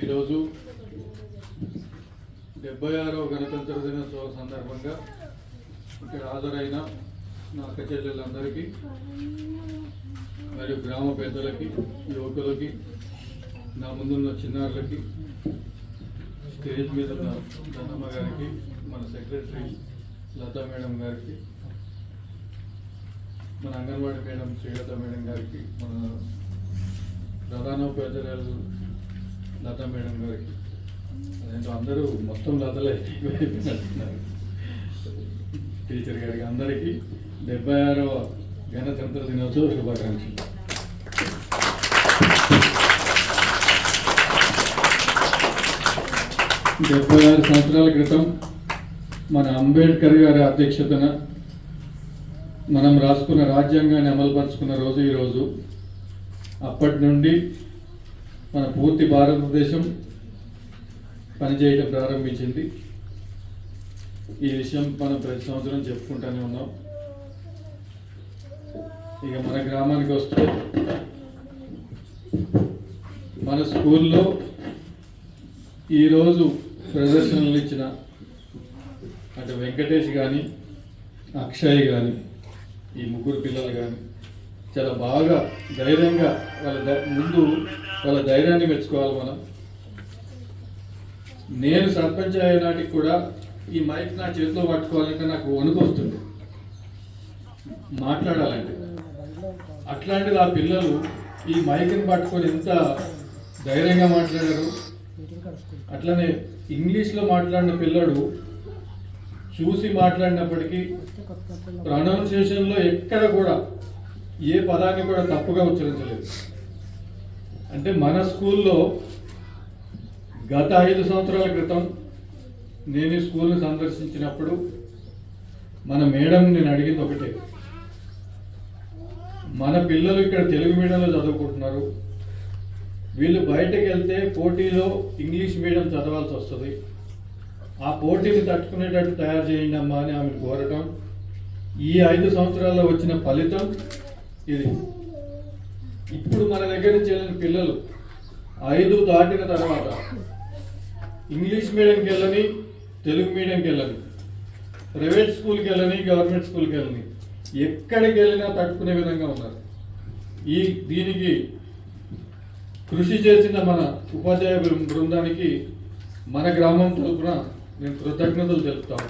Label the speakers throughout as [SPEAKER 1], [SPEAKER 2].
[SPEAKER 1] ఈరోజు డెబ్బై ఆరవ గణతంత్ర దినోత్సవం సందర్భంగా ఇక్కడ హాజరైన నా అక్క చెల్లెళ్ళందరికీ మరియు గ్రామ పెద్దలకి యువకులకి నా ముందున్న చిన్నారులకి స్టేజ్ మీద ఉన్న ధనమ్మ గారికి మన సెక్రటరీ లతా మేడం గారికి మన అంగన్వాడీ మేడం శ్రీలత మేడం గారికి మన ప్రధానోపాధ్యాయులు లత మేడం గారికి అదేంటో అందరూ మొత్తం లతలే టీచర్ గారికి అందరికీ డెబ్బై ఆరవ గణతంత్ర దినోత్సవ శుభాకాంక్షలు. డెబ్బై ఆరు సంవత్సరాల క్రితం మన అంబేద్కర్ గారి అధ్యక్షతన మనం రాసుకున్న రాజ్యాంగాన్ని అమలుపరుచుకున్న రోజు ఈరోజు అప్పటి నుండి మన పూర్తి భారతదేశం పనిచేయడం ప్రారంభించింది. ఈ విషయం మనం ప్రతి సంవత్సరం చెప్పుకుంటూనే ఉన్నాం. ఇక మన గ్రామానికి వస్తే మన స్కూల్లో ఈరోజు ప్రదర్శనలు ఇచ్చిన అంటే వెంకటేష్ కానీ అక్షయ్ కానీ ఈ ముగ్గురు పిల్లలు కానీ చాలా బాగా ధైర్యంగా వాళ్ళ ముందు వాళ్ళ ధైర్యాన్ని మెచ్చుకోవాలి మనం. నేను సర్పంచ్ అయ్యేనాటికి కూడా ఈ మైక్ నా చేతిలో పట్టుకోవాలంటే నాకు వణుకు వస్తుంది. మాట్లాడాలంటే. అట్లాంటిది ఆ పిల్లలు ఈ మైక్ని పట్టుకొని ఎంత ధైర్యంగా మాట్లాడారు. అట్లనే ఇంగ్లీష్లో మాట్లాడిన పిల్లడు చూసి మాట్లాడినప్పటికీ ప్రొనౌన్సియేషన్లో ఎక్కడ కూడా ఏ పదాన్ని కూడా తప్పుగా ఉచ్చరించలేదు. అంటే మన స్కూల్లో గత ఐదు సంవత్సరాల క్రితం నేను ఈ స్కూల్ని సందర్శించినప్పుడు మన మేడం నేను అడిగింది ఒకటే. మన పిల్లలు ఇక్కడ తెలుగు మీడియంలో చదువుకుంటున్నారు. వీళ్ళు బయటకు వెళ్తే పోటీలో ఇంగ్లీష్ మీడియం చదవాల్సి వస్తుంది. ఆ పోటీని తట్టుకునేటట్టు తయారు చేయండి అమ్మా అని ఆమెను కోరటం. ఈ ఐదు సంవత్సరాల్లో వచ్చిన ఫలితం ఇది. ఇప్పుడు మన దగ్గర నుంచి వెళ్ళిన పిల్లలు ఐదు దాటిన తర్వాత ఇంగ్లీష్ మీడియంకి వెళ్ళని తెలుగు మీడియంకి వెళ్ళని ప్రైవేట్ స్కూల్కి వెళ్ళని గవర్నమెంట్ స్కూల్కి వెళ్ళని ఎక్కడికి వెళ్ళినా తట్టుకునే విధంగా ఉన్నారు. ఈ దీనికి కృషి చేసిన మన ఉపాధ్యాయ బృందానికి మన గ్రామం తరపున నేను కృతజ్ఞతలు తెలుపుతాను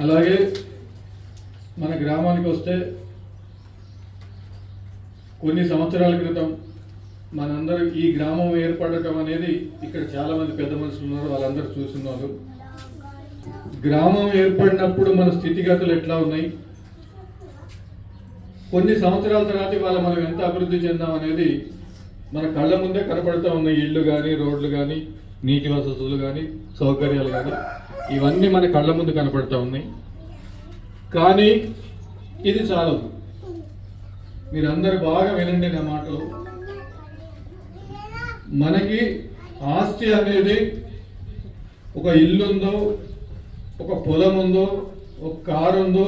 [SPEAKER 1] అలాగే మన గ్రామానికి వస్తే కొన్ని సంవత్సరాల క్రితం మనందరూ ఈ గ్రామం ఏర్పడటం అనేది ఇక్కడ చాలామంది పెద్ద మనుషులు ఉన్నారు వాళ్ళందరూ చూస్తున్నారు. గ్రామం ఏర్పడినప్పుడు మన స్థితిగతులు ఎట్లా ఉన్నాయి? కొన్ని సంవత్సరాల తర్వాత ఇవాళ మనం ఎంత అభివృద్ధి చెందాం అనేది మన కళ్ళ ముందే కనపడుతూ ఉన్నాయి ఇళ్ళు కానీ రోడ్లు కానీ నీటి వసతులు కానీ సౌకర్యాలు కానీ ఇవన్నీ మన కళ్ళ ముందు కనపడుతూ ఉన్నాయి. కానీ ఇది చాలదు. మీరందరూ బాగా వినండి నా మాటలు. మనకి ఆస్తి అనేది ఒక ఇల్లు ఉందో ఒక పొలం ఉందో ఒక కారు ఉందో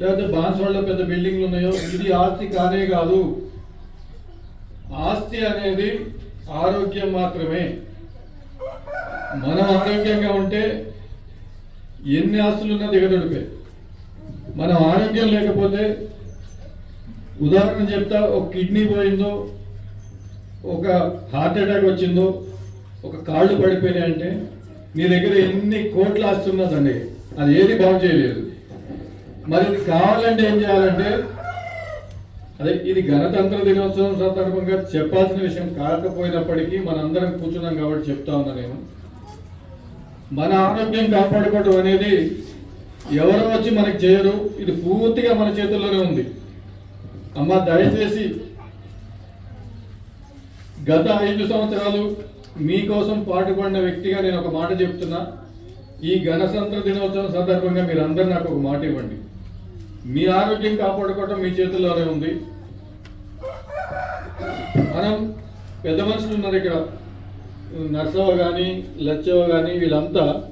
[SPEAKER 1] లేకపోతే బాన్స్వాడలో పెద్ద బిల్డింగ్లు ఉన్నాయో ఇది ఆస్తి కానే కాదు. ఆస్తి అనేది ఆరోగ్యం మాత్రమే. మనం ఆరోగ్యంగా ఉంటే ఎన్ని ఆస్తులున్నా దిగదొడిపే మనం ఆరోగ్యం లేకపోతే ఉదాహరణ చెప్తా ఒక కిడ్నీ పోయిందో ఒక హార్ట్ అటాక్ వచ్చిందో ఒక కాళ్ళు పడిపోయినాయి అంటే నీ దగ్గర ఎన్ని కోట్లు ఆస్తి ఉన్నదండి అది ఏది బాగు చేయలేదు. మరి కావాలంటే ఏం చేయాలంటే అదే ఇది గణతంత్ర దినోత్సవం సందర్భంగా చెప్పాల్సిన విషయం కాకపోయినప్పటికీ మనందరం కూర్చున్నాం కాబట్టి చెప్తా ఉన్నా నేను. మన ఆరోగ్యం కాపాడుకోవడం అనేది ఎవరు వచ్చి మనకి చేయరు ఇది పూర్తిగా మన చేతుల్లోనే ఉంది. అమ్మ దయచేసి గత ఐదు సంవత్సరాలు మీకోసం పాటుపడిన వ్యక్తిగా నేను ఒక మాట చెప్తున్నా. ఈ గణతంత్ర దినోత్సవం సందర్భంగా మీరు నాకు ఒక మాట ఇవ్వండి. మీ ఆరోగ్యం కాపాడుకోవటం మీ చేతుల్లోనే ఉంది. మనం పెద్ద మనుషులు ఉన్నారు ఇక్కడ నర్సవ కానీ లచ్చవ కానీ వీళ్ళంతా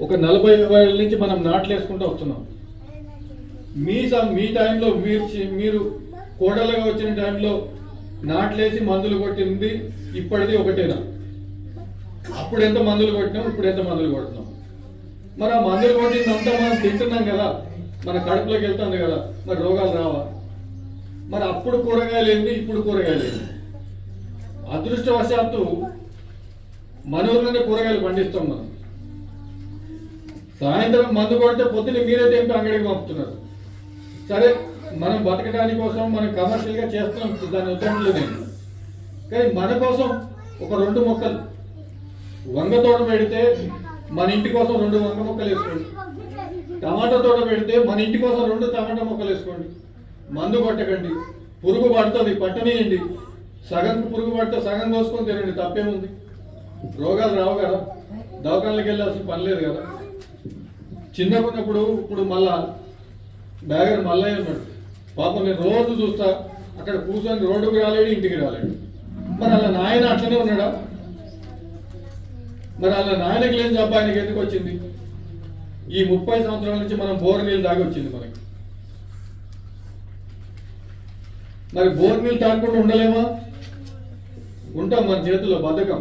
[SPEAKER 1] ఒక నలభై వేల నుంచి మనం నాట్లు వేసుకుంటూ వస్తున్నాం. మీ సం- మీ టైంలో మీరు మీరు కోడలుగా వచ్చిన టైంలో నాట్లేసి మందులు కొట్టింది ఇప్పటిది ఒకటేనా? అప్పుడు ఎంత మందులు కొట్టినాం ఇప్పుడు ఎంత మందులు కొడుతున్నాం? మరి ఆ మందులు కొట్టిందంతా మనం తింటున్నాం కదా. మన కడుపులోకి వెళ్తుంది కదా మరి రోగాలు రావా? మరి అప్పుడు కూరగాయలు ఏంటి ఇప్పుడు కూరగాయలు ఏంటి అదృష్టవశాత్తు మన ఊర్లోనే కూరగాయలు పండిస్తాం మనం. సాయంత్రం మందు కొడితే పొద్దున్న మీరే తెంపి అంగడికి పంపుతున్నారు. సరే మనం బతకడానికి కోసం మనం కమర్షియల్గా చేస్తున్నాం దాని ఉద్యమంలో నేను. కానీ మన కోసం ఒక రెండు మొక్కలు. వంగ తోట పెడితే మన ఇంటి కోసం రెండు వంగ మొక్కలు వేసుకోండి. టమాటా తోట పెడితే మన ఇంటి కోసం రెండు టమాటా మొక్కలు వేసుకోండి. మందు కొట్టకండి. పురుగు పడుతుంది పట్టనీయండి. సగం పురుగు పడితే సగం కోసుకొని తినండి తప్పేముంది? రోగాలు రావు కదా. దవాఖానలకు వెళ్ళాల్సిన పని లేదు కదా. చిన్నగా ఉన్నప్పుడు ఇప్పుడు మళ్ళా బ్యాగర్ మల్లయ్య ఉన్నాడు. పాపం నేను రోజు చూస్తా అక్కడ కూర్చొని రోడ్డుకు రాలేడు ఇంటికి రాలేడు. మరి అలా నాయన అట్లనే ఉన్నాడా? మరి అలా నాయనకి లేని జబ్బ ఆయనకి ఎందుకు వచ్చింది? ఈ ముప్పై సంవత్సరాల నుంచి మనం బోర్ నీళ్ళు తాగి వచ్చింది మనకి. మరి బోర్ నీళ్ళు తాగకుండా ఉండలేమా? ఉంటాం మన చేతుల్లో బద్ధకం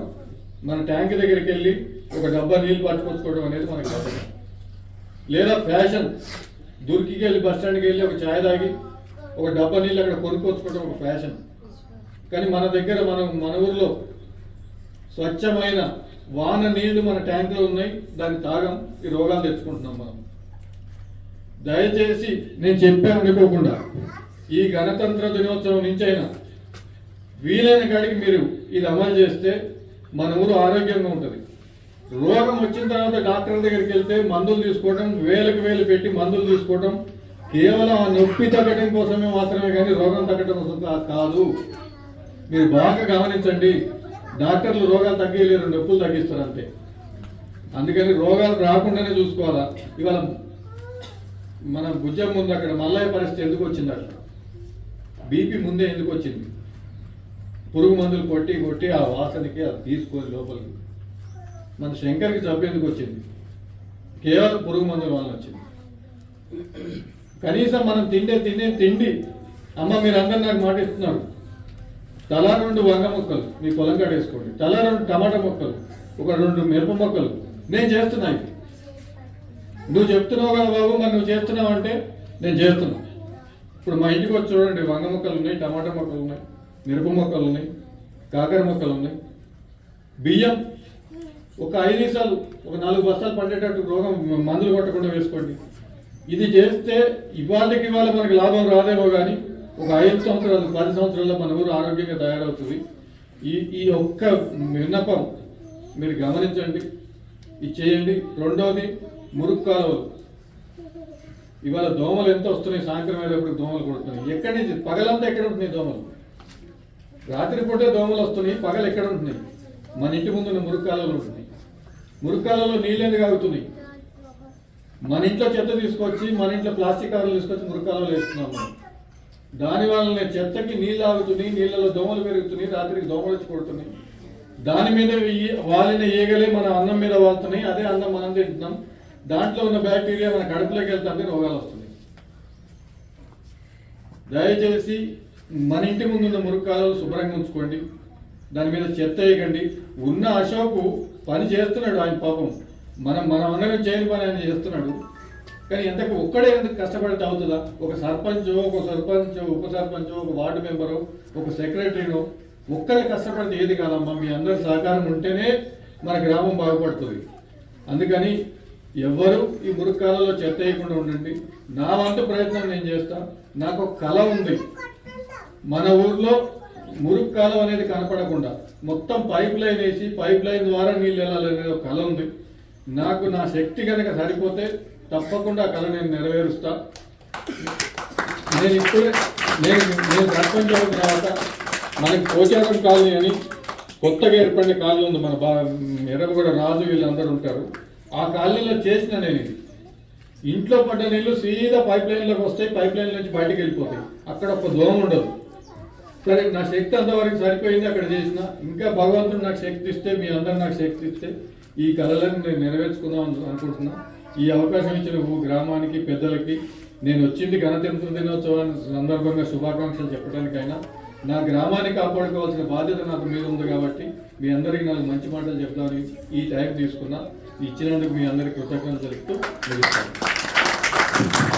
[SPEAKER 1] మన ట్యాంక్ దగ్గరికి వెళ్ళి ఒక డబ్బా నీళ్ళు పట్టుకొచ్చుకోవడం అనేది మనకి బద్ధకం లేదా ఫ్యాషన్ దుర్కికి వెళ్ళి బస్ స్టాండ్కి వెళ్ళి ఒక ఛాయ్ తాగి ఒక డబ్బా నీళ్ళు అక్కడ కొనుక్కొచ్చుకోవడం ఒక ఫ్యాషన్. కానీ మన దగ్గర మనం మన ఊర్లో స్వచ్ఛమైన వాన నీళ్ళు మన ట్యాంకులో ఉన్నాయి. దాన్ని తాగం. ఈ రోగాలు తెచ్చుకుంటున్నాం మనం. దయచేసి నేను చెప్పాను అనుకోకుండా ఈ గణతంత్ర దినోత్సవం నుంచి అయినా వీలైన కాడికి మీరు ఇది అమలు చేస్తే మన ఊరు ఆరోగ్యంగా ఉంటుంది. రోగం వచ్చిన తర్వాత డాక్టర్ దగ్గరికి వెళ్తే మందులు తీసుకోవడం వేలకు వేలు పెట్టి మందులు తీసుకోవడం కేవలం ఆ నొప్పి తగ్గడం కోసమే మాత్రమే కానీ రోగం తగ్గడం కోసం కాదు. మీరు బాగా గమనించండి. డాక్టర్లు రోగాలు తగ్గలేరు నొప్పులు తగ్గిస్తారు అంతే. అందుకని రోగాలు రాకుండానే చూసుకోవాలా. ఇవాళ మన భుజం ముందు అక్కడ మల్లయ్య పరిస్థితి ఎందుకు వచ్చింది అక్కడ బీపీ ముందే ఎందుకు వచ్చింది? పురుగు మందులు కొట్టి కొట్టి ఆ వాసనకి అది తీసుకొని లోపలికి. మన శంకర్కి జబ్బు ఎందుకు వచ్చింది? కేవలం పురుగు మందుల వల్ల వచ్చింది. కనీసం మనం తిండే తినే తిండి. అమ్మ మీరు అందరు నాకు మాట ఇస్తున్నారు తలా రెండు వంగ మొక్కలు మీ పొలం కాడ తలా రెండు టమాటా మొక్కలు ఒక రెండు మిరప మొక్కలు. నేను చేస్తున్నా ఇది. నువ్వు చెప్తున్నావు కదా బాబు మరి నువ్వు చేస్తున్నావు అంటే నేను చేస్తున్నా. ఇప్పుడు మా ఇంటికి వచ్చి చూడండి వంగ మొక్కలు ఉన్నాయి టమాటా మొక్కలు ఉన్నాయి మిరప మొక్కలు ఉన్నాయి కాకర మొక్కలు ఉన్నాయి. బియ్యం ఒక ఐదు నిమిషాలు ఒక నాలుగు బస్తాలు పండేటట్టు రోగం మందులు కొట్టకుండా వేసుకోండి. ఇది చేస్తే ఇవాళకి ఇవాళ మనకి లాభం రాదేమో కానీ ఒక ఐదు సంవత్సరాలు పది సంవత్సరాల్లో మన ఊరు ఆరోగ్యంగా తయారవుతుంది. ఈ ఈ ఒక్క విన్నపం మీరు గమనించండి ఇది చేయండి. రెండవది మురుగు కాలువలు. ఇవాళ దోమలు ఎంత వస్తున్నాయి సాయంత్రం అయ్యేటప్పుడు దోమలు కొడుతున్నాయి ఎక్కడి నుంచి? పగలంతా ఎక్కడ ఉంటున్నాయి దోమలు? రాత్రిపూటే దోమలు వస్తున్నాయి పగలు ఎక్కడ ఉంటున్నాయి? మన ఇంటి ముందున్న మురుక్కాలలో ఉంటున్నాయి. మురుక్కాలలో నీళ్ళు కాగుతున్నాయి మన ఇంట్లో చెత్త తీసుకొచ్చి మన ఇంట్లో ప్లాస్టిక్ కవర్లు తీసుకొచ్చి మురుక్కాలలో వేస్తున్నాం మనం. దాని వల్లనే చెత్తకి నీళ్ళు ఆగుతున్నాయి నీళ్ళలో దోమలు పెరుగుతున్నాయి రాత్రికి దోమలు వచ్చి కొడుతున్నాయి. దాని మీద వాలిన ఈగలే మన అన్నం మీద వాళ్తున్నాయి అదే అన్నం మనం తింటున్నాం. దాంట్లో ఉన్న బ్యాక్టీరియా మన కడుపులోకి వెళ్తుంది రోగాలు వస్తున్నాయి. దయచేసి మన ఇంటి ముందున్న మురుక్కాలు శుభ్రంగా ఉంచుకోండి. దాని మీద చెత్త వేయకండి. ఉన్న అశోకు పని చేస్తున్నాడు ఆయన పాపం. మనం మనం అందరం చేయని పని ఆయన చేస్తున్నాడు. కానీ ఎంతకు ఒక్కడే ఎందుకు కష్టపడితే అవుతుందా? ఒక సర్పంచ్ ఒక సర్పంచ్ ఉప సర్పంచ్ ఒక వార్డు మెంబరు ఒక సెక్రటరీనో ఒక్కరే కష్టపడితే ఏది కాదమ్మా? మీ అందరి సహకారం ఉంటేనే మన గ్రామం బాగుపడుతుంది. అందుకని ఎవరు ఈ మురుక్కాలలో చెత్త వేయకుండా ఉండండి. నా వంతు ప్రయత్నం నేను చేస్తా. నాకు ఒక కళ ఉంది. మన ఊర్లో మురుగు కాలం అనేది కనపడకుండా మొత్తం పైప్ లైన్ వేసి పైప్ లైన్ ద్వారా నీళ్ళు వెళ్ళాలనేది ఒక కళ ఉంది. నాకు నా శక్తి కనుక సరిపోతే తప్పకుండా ఆ కళ నేను నెరవేరుస్తా. నేను ఇప్పుడే నేను నేను సర్పంచ్ అయిన తర్వాత మనకి పోచారం కాలనీ అని కొత్తగా ఏర్పడిన కాలనీ ఉంది. మన బా ఎర్రగూడ రాజు వీళ్ళందరూ ఉంటారు. ఆ కాలనీలో చేసిన నేను ఇది. ఇంట్లో పడ్డ నీళ్ళు సీదా పైప్ లైన్లోకి వస్తాయి. పైప్ లైన్ నుంచి బయటకు వెళ్ళిపోతాయి. అక్కడ ఒక దూరం ఉండదు. సరే నా శక్తి అంతవరకు సరిపోయింది అక్కడ చేసిన. ఇంకా భగవంతుడు నాకు శక్తి ఇస్తే మీ అందరు నాకు శక్తి ఇస్తే ఈ కళలను నేను నెరవేర్చుకుందాం అనుకుంటున్నాను ఈ అవకాశం ఇచ్చిన ఊ గ్రామానికి పెద్దలకి నేను వచ్చింది గణతంత్ర దినోత్సవాన్ని సందర్భంగా శుభాకాంక్షలు చెప్పడానికైనా నా గ్రామాన్ని కాపాడుకోవాల్సిన బాధ్యత నాకు మీద ఉంది కాబట్టి మీ అందరికీ నాకు మంచి మాటలు చెప్తాను ఈ టైం తీసుకున్నా. ఇచ్చినందుకు మీ అందరికీ కృతజ్ఞతలు తెలుపుతూ ముగిస్తాను.